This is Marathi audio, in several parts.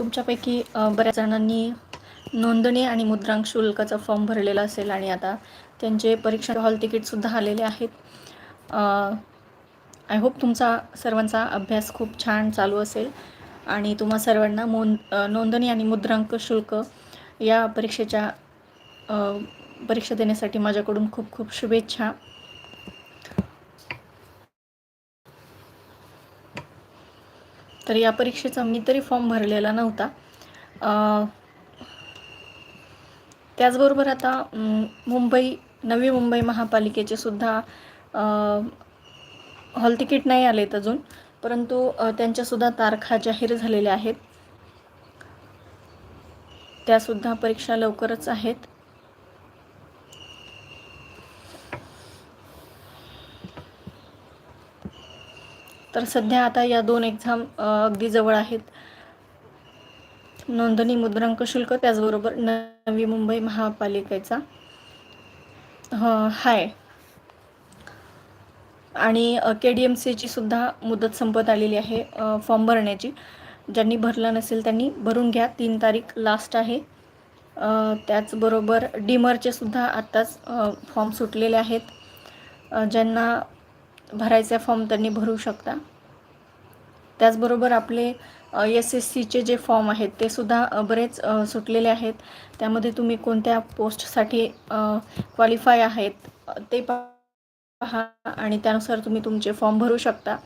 तुमच्यापैकी बऱ्याच जणांनी नोंदणी आणि मुद्रांक शुल्काचा फॉर्म भरलेला असेल आणि आता त्यांचे परीक्षा हॉल तिकीटसुद्धा आलेले आहेत. आय होप तुमचा सर्वांचा अभ्यास खूप छान चालू असेल आणि तुम्हा सर्वांना मोन नोंदणी आणि मुद्रांक शुल्क या परीक्षेच्या परीक्षा देण्यासाठी माझ्याकडून खूप खूप शुभेच्छा. तर या परीक्षेचा मी तरी फॉर्म भरलेला नव्हता. त्याचबरोबर आता मुंबई नवी मुंबई महापालिकेचे सुद्धा हॉल तिकीट नाही आलेत अजून. परंतु त्यांच्यासुद्धा तारखा जाहीर झालेल्या आहेत. त्यासुद्धा परीक्षा लवकरच आहेत. तर सध्या आता या दोन एक्झाम अगदी जवळ आहेत. नोंदणी मुद्रांक शुल्क त्याचबरोबर नवी मुंबई महापालिकेचा. हाय. आणि के डी एम सीची सुद्धा मुदत संपत आलेली आहे फॉर्म भरण्याची. ज्यांनी भरला नसेल त्यांनी भरून घ्या. तीन तारीख लास्ट आहे. त्याचबरोबर डीमरचे सुद्धा आत्ताच फॉर्म सुटलेले आहेत. ज्यांना भरायचा फॉर्म त्यांनी भरू शकता. त्याचबरोबर आपले एस एस सीचे जे फॉर्म आहेत ते सुद्धा बरेच सुटलेले आहेत. त्यामध्ये तुम्ही कोणत्या पोस्टसाठी क्वालिफाय आहेत ते पहा आणि त्यानुसार तुम्ही तुमचे फॉर्म भरू शकता.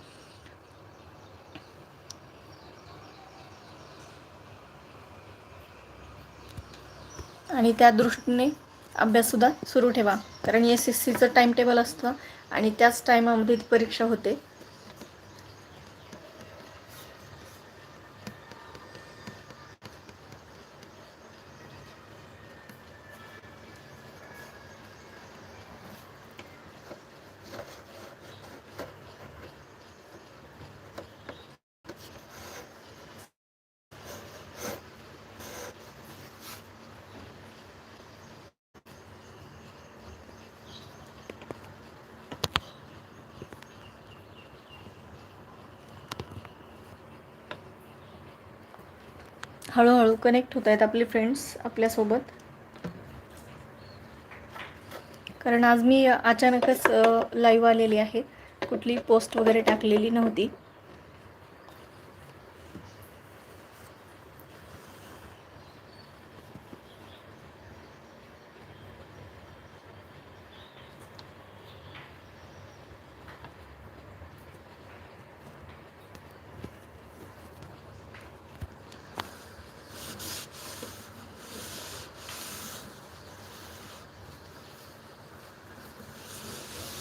आणि त्या दृष्टीने अभ्याससुद्धा सुरू ठेवा. कारण एस एस सीचं टाईम टेबल असतं आणि त्याच टायमामध्ये ती परीक्षा होते. हळूहळू कनेक्ट होत आहेत आपले फ्रेंड्स आपल्यासोबत. कारण आज मी अचानकच लाईव्ह आलेली आहे. कुठली पोस्ट वगैरे टाकलेली नव्हती.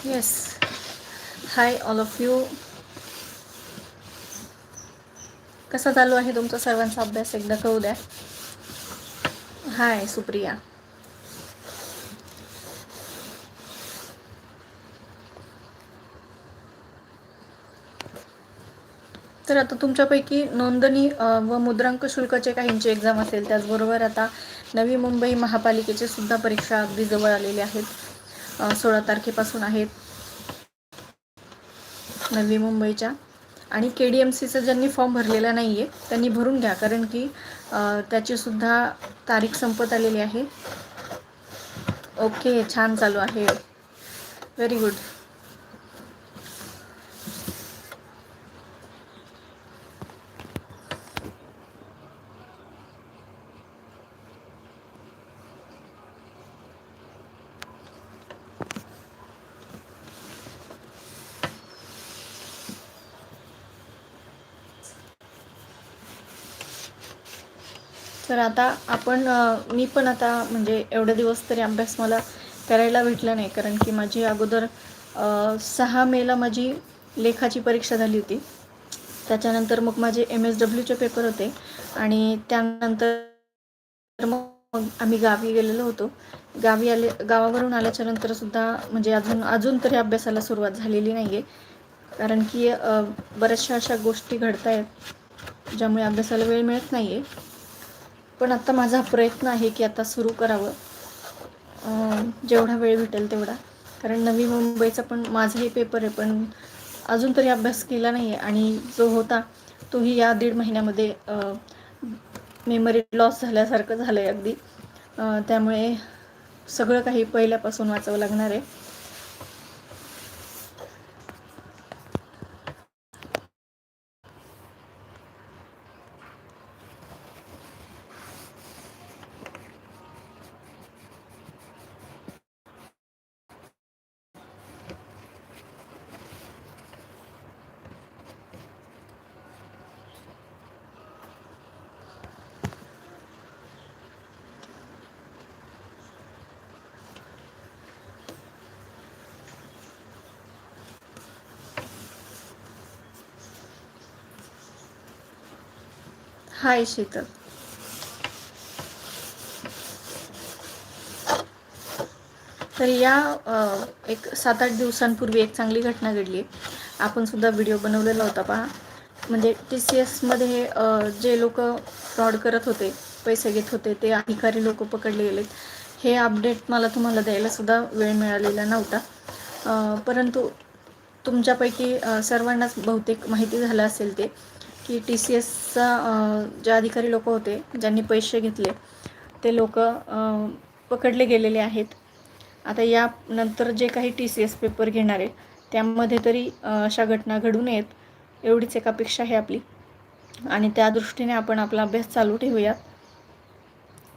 Yes hi all of you कसा चालू आहे तुमचा सर्वांचा अभ्यास? एकदा कळू द्या. हाय सुप्रिया. तर आता तुमच्यापैकी नोंदणी व मुद्रांक शुल्काचे काहींची एक्झाम असेल त्याचबरोबर आता नवी मुंबई महापालिकेचे सुद्धा परीक्षा अगदी जवळ आलेल्या आहेत. सोळा तारखेपासून आहेत. नवी मुंबईच्या. आणि के डी एम सीचा ज्यांनी फॉर्म भरलेला नाही आहे त्यांनी भरून घ्या. कारण की त्याचीसुद्धा तारीख संपत आलेली आहे. ओके छान चालू आहे. व्हेरी गुड तर आता आपण मी पण आता म्हणजे एवढे दिवस तरी अभ्यास मला करायला भेटला नाही. कारण की माझी अगोदर सहा मेला माझी लेखाची परीक्षा झाली होती. त्याच्यानंतर मग माझे एम एस डब्ल्यूचे पेपर होते. आणि त्यानंतर मग आम्ही गावी गेलेलो होतो. गावी आले गावावरून आल्याच्यानंतर सुद्धा म्हणजे अजून अजून तरी अभ्यासाला सुरुवात झालेली नाही आहे कारण की बऱ्याचशा अशा गोष्टी घडत आहेत ज्यामुळे अभ्यासाला वेळ मिळत नाही आहे पण आता माझा प्रयत्न आहे की आता सुरू करावं. जेवढा वेळ भेटेल तेवढा. कारण नवी मुंबईचा पण माझाही पेपर आहे पण अजून तरी अभ्यास केला नाही आहे आणि जो होता तोही या दीड महिन्यामध्ये मेमरी लॉस झाल्यासारखं झालं आहे अगदी त्यामुळे सगळं काही पहिल्यापासून वाचावं लागणार आहे. हाय शीतल. तर या एक सात आठ दिवसांपूर्वी एक चांगली घटना घडली. आपण सुद्धा व्हिडिओ बनवलेला होता पहा. म्हणजे टी सी एसमध्ये जे लोक फ्रॉड करत होते पैसे घेत होते ते अधिकारी लोक पकडले गेलेत. हे अपडेट मला तुम्हाला द्यायला सुद्धा वेळ मिळालेला नव्हता. परंतु तुमच्यापैकी सर्वांनाच बहुतेक माहिती झालं असेल ते. की टी सी एसचा जे अधिकारी लोक होते ज्यांनी पैसे घेतले ते लोक पकडले गेलेले आहेत. आता यानंतर जे काही टी सी एस पेपर घेणारे त्यामध्ये तरी अशा घटना घडू नयेत एवढीच एक अपेक्षा आहे आपली. आणि त्या दृष्टीने आपण आपला अभ्यास चालू ठेवूयात.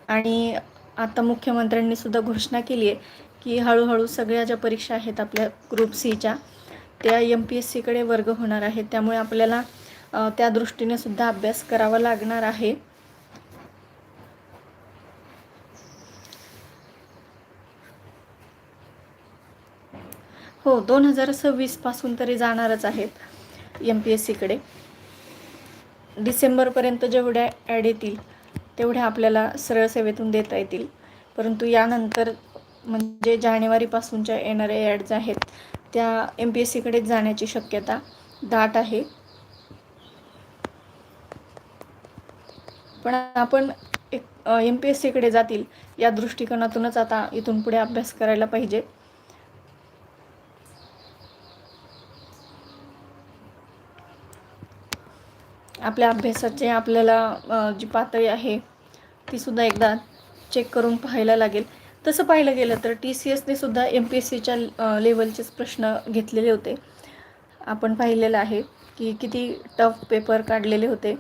आणि आता मुख्यमंत्र्यांनी सुद्धा घोषणा केली आहे की हळूहळू सगळ्या ज्या परीक्षा आहेत आपल्या ग्रुप सीच्या त्या एम पी एस सीकडे वर्ग होणार आहेत. त्यामुळे आपल्याला त्या दृष्टीने सुद्धा अभ्यास करावा लागणार आहे. हो दोन हजार सव्वीसपासून तरी जाणारच आहेत एम पी एस सीकडे डिसेंबरपर्यंत जेवढ्या ॲड येतील तेवढ्या आपल्याला सरळ सेवेतून देता येतील. परंतु यानंतर म्हणजे जानेवारीपासूनच्या येणाऱ्या ॲड्स आहेत त्या एम पी एस सीकडेच जाण्याची शक्यता दाट आहे. पण आपण एक एम पी एस सीकडे जातील या दृष्टिकोनातूनच आता इथून पुढे अभ्यास करायला पाहिजे. आपल्या अभ्यासाचे आपल्याला जी पातळी आहे ती सुद्धा एकदा चेक करून पाहायला लागेल. तसं पाहिलं गेलं तर टी सी एसने सुद्धा एम पी एस सीच्या लेवलचेच प्रश्न घेतलेले होते. आपण पाहिलेलं आहे की किती टफ पेपर काढलेले होते.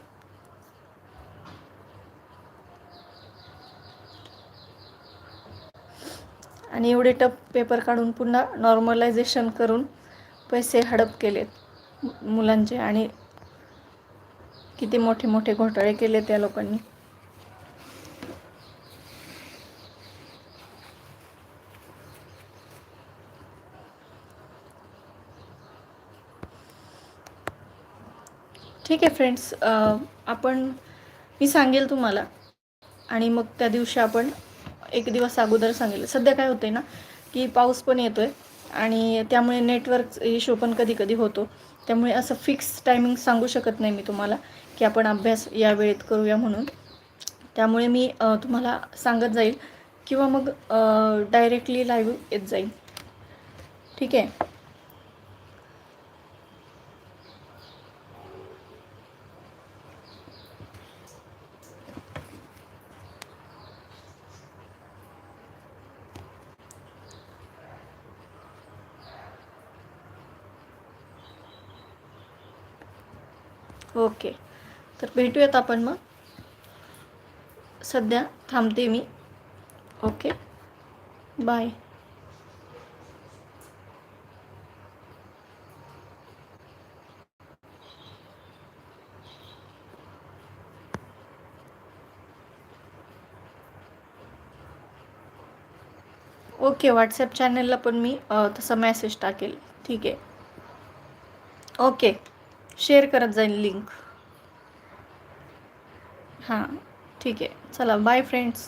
आणि एवढे टप पेपर काढून पुन्हा नॉर्मलायझेशन करून पैसे हडप केलेत मुलांचे आणि किती मोठे मोठे घोटाळे केले त्या लोकांनी. ठीक आहे फ्रेंड्स आपण मी सांगेल तुम्हाला आणि मग त्या दिवशी आपण एक दिवस अगोदर सांगेल सध्या काय होतंय ना की पाऊस पण येतो आहे आणि त्यामुळे नेटवर्क इश्यू पण कधी कधी होतो. त्यामुळे असं फिक्स टायमिंग सांगू शकत नाही मी तुम्हाला की आपण अभ्यास या वेळेत करूया म्हणून. त्यामुळे मी तुम्हाला सांगत जाईल किंवा मग डायरेक्टली लाईव्ह येत जाईल. ठीक आहे? ओके. तर भेटूयात आपण मग. सध्या थांबते मी. ओके. बाय. ओके व्हॉट्सॲप चॅनलला पण मी तसं तसा मेसेज टाकेल. ठीक आहे. ओके. शेअर करत जाईल लिंक हां ठीक आहे. चला बाय फ्रेंड्स